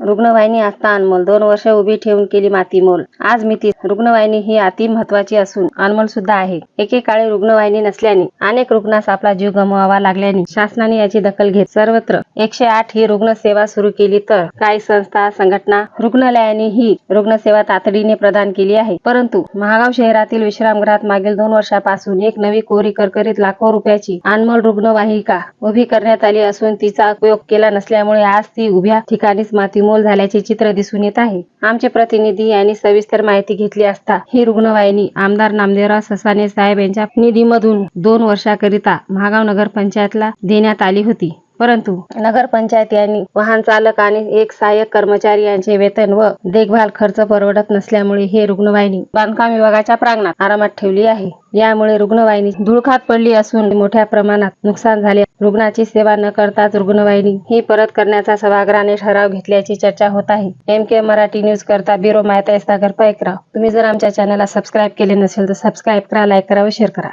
रुग्णवाहिनी असता अनमोल दोन वर्ष उभी ठेवून केली माती मोल. आज मिती रुग्णवाहिनी ही अति महत्वाची असून अनमोल सुद्धा आहे. एकेकाळी रुग्णवाहिनी नसल्याने अनेक रुग्णास आपला जीव गमवावा लागल्याने शासनाने याची दखल घेत सर्वत्र एकशे आठ ही रुग्णसेवा सुरू केली तर काही संस्था संघटना रुग्णालयाने ही रुग्णसेवा तातडीने प्रदान केली आहे. परंतु महागाव शहरातील विश्रामगृहात मागील दोन वर्षापासून एक नवी कोरी करकरीत लाखो रुपयाची अनमोल रुग्णवाहिका उभी करण्यात आली असून तिचा उपयोग केला नसल्यामुळे आज ती उभ्या ठिकाणीच मातीमोल झाल्याचे चित्र दिसून येत आहे. आमचे प्रतिनिधी यांनी सविस्तर माहिती घेतली असता ही रुग्णवाहिनी आमदार नामदेवराव ससाने साहेब यांच्या निधीमधून दोन वर्षाकरिता महागाव नगर पंचायतला देण्यात आली होती. परंतु नगर पंचायत यांनी वाहन चालक आणि एक सहाय्यक कर्मचारी यांचे वेतन व देखभाल खर्च परवडत नसल्यामुळे हे रुग्णवाहिनी बांधकाम विभागाच्या प्रांगणात आरामात ठेवली आहे. यामुळे रुग्णवाहिनी धुळखात पडली असून मोठ्या प्रमाणात नुकसान झाले. रुग्णाची सेवा न करताच रुग्णवाहिनी ही परत करण्याचा सभागृहाने ठराव घेतल्याची चर्चा होत आहे. एम के मराठी न्यूज करता ब्युरो माहिती सागर पायकराव तुम्ही जर आमच्या चॅनलला सबस्क्राईब केले नसेल तर सबस्क्राईब करा लाईक करा व शेअर करा.